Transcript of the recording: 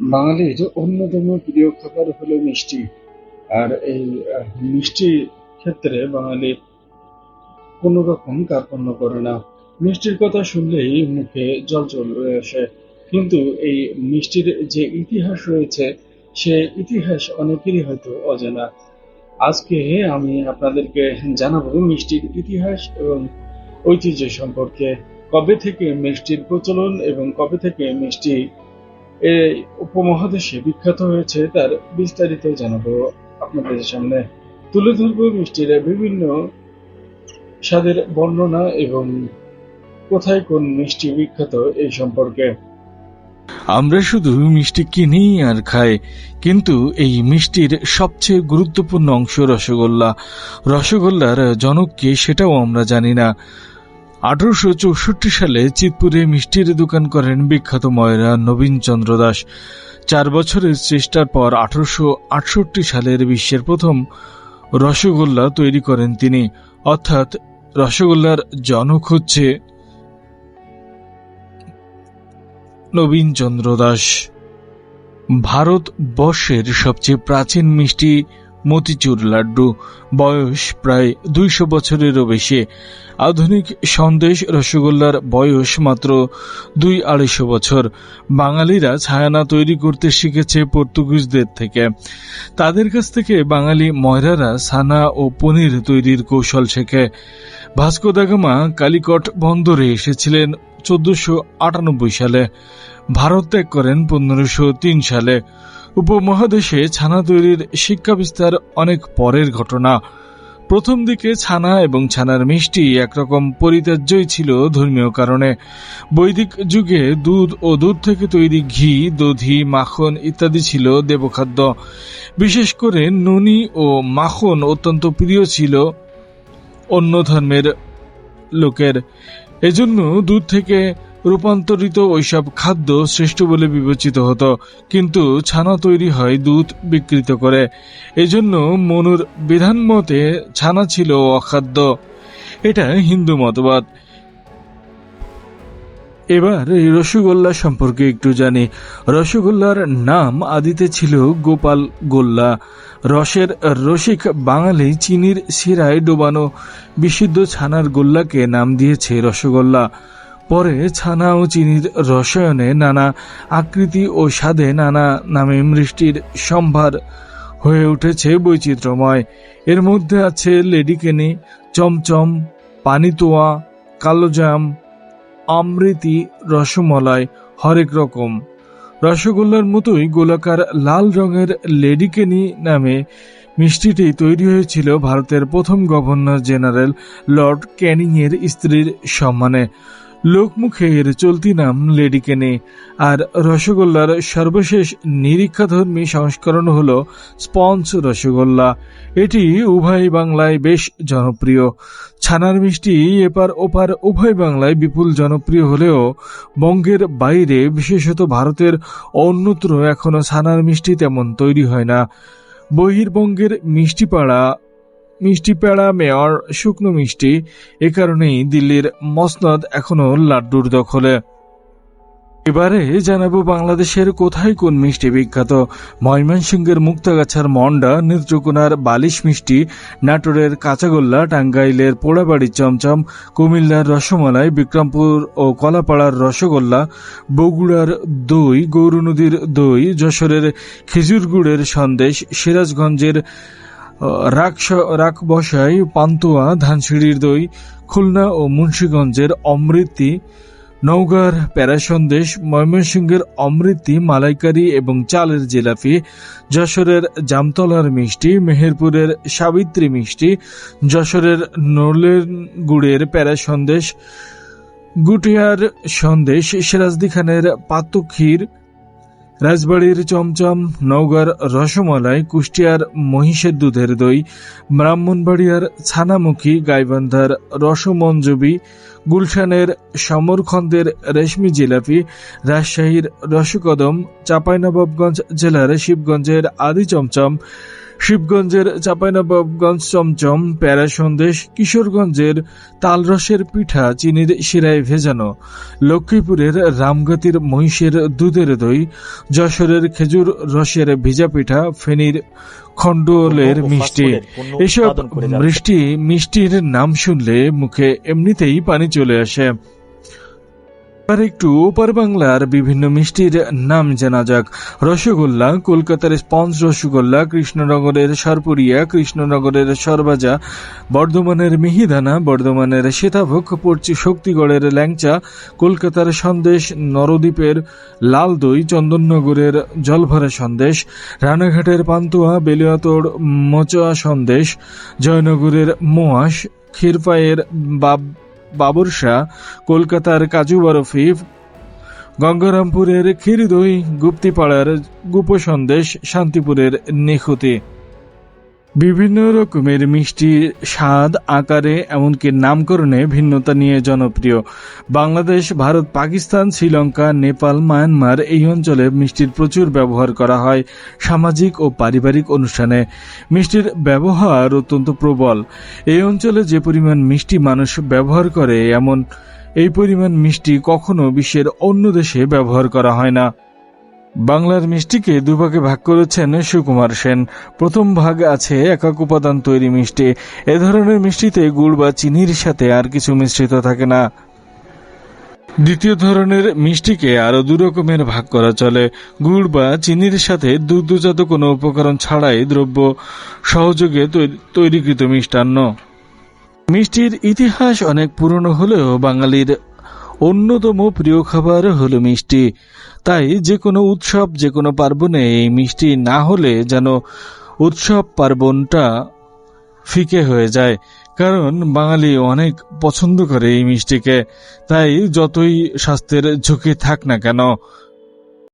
বাঙালির অন্যতম প্রিয় খাবার হলো মিষ্টি। আর এই মিষ্টি ক্ষেত্রে বাঙালি কোনো রকম কার্পণ্য করে না। মিষ্টির কথা শুনলেই মুখে জল চলে আসে। কিন্তু এই মিষ্টির যে ইতিহাস রয়েছে, সে ইতিহাস অনেকেরই হয়তো অজানা। আজকে আমি আপনাদেরকে জানাব মিষ্টির ইতিহাস এবং ঐতিহ্য সম্পর্কে। কবে থেকে মিষ্টির প্রচলন এবং কবে থেকে মিষ্টি এই উপমহাদেশে বিখ্যাত হয়েছে তার বিস্তারিত জানাব আপনাদের সামনে। তুলে ধরবো মিষ্টির বিভিন্ন স্বাদের বর্ণনা এবং কোথায় কোন মিষ্টি বিখ্যাত এই সম্পর্কে। আমরা শুধু মিষ্টি কিনি আর খাই, কিন্তু এই মিষ্টির সবচেয়ে গুরুত্বপূর্ণ অংশ রসগোল্লা। রসগোল্লার জনক কে সেটাও আমরা জানি না। আঠারোশো চৌষট্টি সালে চিতপুরে মিষ্টির দোকান করেন বিখ্যাত ময়রা নবীন চন্দ্র দাস। চার বছরের চেষ্টার পর আঠারোশো আটষট্টি সালের বিশ্বের প্রথম রসগোল্লা তৈরি করেন তিনি। অর্থাৎ রসগোল্লার জনক হচ্ছে নবীনচন্দ্র দাস। ভারতবর্ষের সবচেয়ে প্রাচীন মিষ্টি মতিচুর লাড্ডু। বয়স প্রায় দুইশো বছরেরও বেশি। আধুনিক সন্দেশ রসগোল্লার বয়স মাত্র দুই আড়াইশো বছর। বাঙালিরা ছায়ানা তৈরি করতে শিখেছে পর্তুগিজদের থেকে। তাদের কাছ থেকে বাঙালি ময়রারা ছানা ও পনির তৈরির কৌশল শেখে। ভাস্কো দাগামা কালিকট বন্দরে এসেছিলেন চোদ্দশো সালে। ভারত ত্যাগ করেন পনেরোশো সালে। উপমহাদেশে ছানা তৈরির শিক্ষা বিস্তার অনেক পরের ঘটনা। প্রথম দিকে ছানা এবং ছানার মিষ্টি একরকম পরিত্যাজ্যই ছিল ধর্মীয় কারণে। বৈদিক যুগে দুধ ও দুধ থেকে তৈরি ঘি, দধি, মাখন ইত্যাদি ছিল দেবখাদ্য। বিশেষ করে ননি ও মাখন অত্যন্ত প্রিয় ছিল অন্য ধর্মের লোকের। এজন্য দুধ থেকে রূপান্তরিত ওইসব খাদ্য শ্রেষ্ঠ বলে বিবেচিত হতো, কিন্তু ছানা তৈরি হয় দুধ বিকৃত করে। এজন্য মনুর বিধান মতে ছানা ছিল অখাদ্য। এটা হিন্দু মতবাদ। এবার এই রসগোল্লা সম্পর্কে একটু জানি। রসগোল্লার নাম আদিতে ছিল গোপাল গোল্লা। রসের রসিক বাঙালি চিনির শিরায় ডোবানো বিশুদ্ধ ছানার গোল্লাকে নাম দিয়েছে রসগোল্লা। পরে ছানা ও চিনির রসায়নে নানা আকৃতি ও স্বাদে নানা নামে মিষ্টির সম্ভার হয়ে উঠেছে বৈচিত্র্যময়। এর মধ্যে আছে লেডিকেনি, চমচম, পানিতোয়া, কালোজাম, আমৃতি, রসমলাই, হরেক রকম। রসগোল্লার মতোই গোলাকার লাল রঙের লেডিকেনি নামে মিষ্টিটি তৈরি হয়েছিল ভারতের প্রথম গভর্নর জেনারেল লর্ড ক্যানিংয়ের স্ত্রীর সম্মানে। লোকমুখে এর চলতি নাম লেডিকেনি আর রসগোল্লার সর্বশেষ নিরীক্ষাধর্মী সংস্করণ হল স্পঞ্জ রসগোল্লা। এটি উভয় বাংলায় বেশ জনপ্রিয়। ছানার মিষ্টি এপার ওপার উভয় বাংলায় বিপুল জনপ্রিয় হলেও বঙ্গের বাইরে, বিশেষত ভারতের অন্যত্র এখনও ছানার মিষ্টি তেমন তৈরি হয় না। বহির্বঙ্গের মিষ্টিপাড়া মিষ্টি পেড়া মেয়র, শুকনো মিষ্টি। এ কারণেই দিল্লির মসনদ এখনও লাড্ডুর দখলে। এবারে জানাব বাংলাদেশের কোথায় কোন মিষ্টি বিখ্যাত। ময়মনসিংহের মুক্তাগাছার মন্ডা, নেত্রকোনার বালিশ মিষ্টি, নাটোরের কাঁচাগোল্লা, টাঙ্গাইলের পোড়াবাড়ির চমচম, কুমিল্লার রসমালাই, বিক্রমপুর ও কলাপাড়ার রসগোল্লা, বগুড়ার দই, গৌরনদীর দই, যশোরের খেজুর গুড়ের সন্দেশ, সিরাজগঞ্জের রাক রাক বসাই পান্তুয়া, ধানসিঁড়ির দই, খুলনা ও মুন্সীগঞ্জের অমৃতি, নওগাঁর প্যারা সন্দেশ ময়মনসিংহের অমৃতি, মালাইকারি এবং চালের জিলাপি, যশোরের জামতলার মিষ্টি, মেহেরপুরের সাবিত্রী মিষ্টি, যশোরের নলের গুড়ের প্যারা সন্দেশ গুটিয়ার সন্দেশ সিরাজদি খানের পাতুক্ষীর রাজবাড়ির চমচম নওগাঁর রসমালাই, কুষ্টিয়ার মহিষের দুধের দই, ব্রাহ্মণবাড়িয়ার ছানামুখী গাইবান্ধার রসমঞ্জবি, গুলশানের সমরখন্দের রেশমি জিলাপি, রাজশাহীর রসকদম, চাঁপাইনবাবগঞ্জ জেলার শিবগঞ্জের আদি চমচম শিবগঞ্জের চাঁপাইনবাবগঞ্জ চমচম প্যারা সন্দেশ কিশোরগঞ্জের তালরসের পিঠা চিনির শিরায় ভেজানো লক্ষ্মীপুরের রামগতির মহিষের দুধের দই যশোরের খেজুর রসের ভিজা পিঠা ফেনীর খন্ডলের ও মিষ্টি এসব। মিষ্টি মিষ্টির নাম শুনলে মুখে এমনিতেই পানি চলে আসে আর একটু ওপার বাংলার বিভিন্ন মিষ্টির নাম জানা যাক। রসগোল্লা, কলকাতার স্পঞ্জ রসগোল্লা, কৃষ্ণনগরের সরপুরিয়া, কৃষ্ণনগরের সরবাজা, বর্ধমানের মিহিদানা, বর্ধমানের সীতাভোগ, পড়ছি শক্তিগড়ের ল্যাংচা, কলকাতার সন্দেশ, নরদ্বীপের লাল দই চন্দননগরের জলভরা সন্দেশ, রানাঘাটের পান্তুয়া বেলিয়াতোড় মোচা সন্দেশ, জয়নগরের মোয়াশ, ক্ষীরপাইয়ের বাব বাবরশা কলকাতার কাজু বরফি গঙ্গারামপুরের ক্ষীরদই গুপ্তিপাড়ার গুপসন্দেশ শান্তিপুরের নিখুতি। বিভিন্ন রকমের মিষ্টি স্বাদ, আকারে, এমনকি নামকরণে ভিন্নতা নিয়ে জনপ্রিয়। বাংলাদেশ, ভারত, পাকিস্তান, শ্রীলঙ্কা, নেপাল, মায়ানমার এই অঞ্চলে মিষ্টির প্রচুর ব্যবহার করা হয় সামাজিক ও পারিবারিক অনুষ্ঠানে। মিষ্টির ব্যবহার অত্যন্ত প্রবল। এই অঞ্চলে যে পরিমাণ মিষ্টি মানুষ ব্যবহার করে, এমন, এই পরিমাণ মিষ্টি কখনো বিশ্বের অন্য দেশে ব্যবহার করা হয় না। বাংলার মিষ্টিকে দুভাগে ভাগ করেছেন সুকুমার সেন। প্রথম ভাগ আছে একক উপাদান তৈরি মিষ্টি। এ ধরনের মিষ্টিতে গুড় বা চিনির সাথে আর কিছু মিশ্রিত থাকে না। দ্বিতীয় ধরনের মিষ্টিকে আরও দু রকমের ভাগ করা চলে। গুড় বা চিনির সাথে দুগ্ধজাত কোনো উপকরণ ছাড়াই দ্রব্য সহযোগে তৈরি- তৈরিকৃত মিষ্টান্ন। মিষ্টির ইতিহাস অনেক পুরনো হলেও বাঙালির অন্যতম প্রিয় খাবার হলো মিষ্টি। তাই যে কোনো উৎসব যে কোনো পার্বণে এই মিষ্টি না হলে যেন উৎসব পার্বণটা ফিকে হয়ে যায়, কারণ বাঙালি অনেক পছন্দ করে এই মিষ্টিকে। তাই যতই স্বাস্থ্যের ঝুঁকি থাক না কেন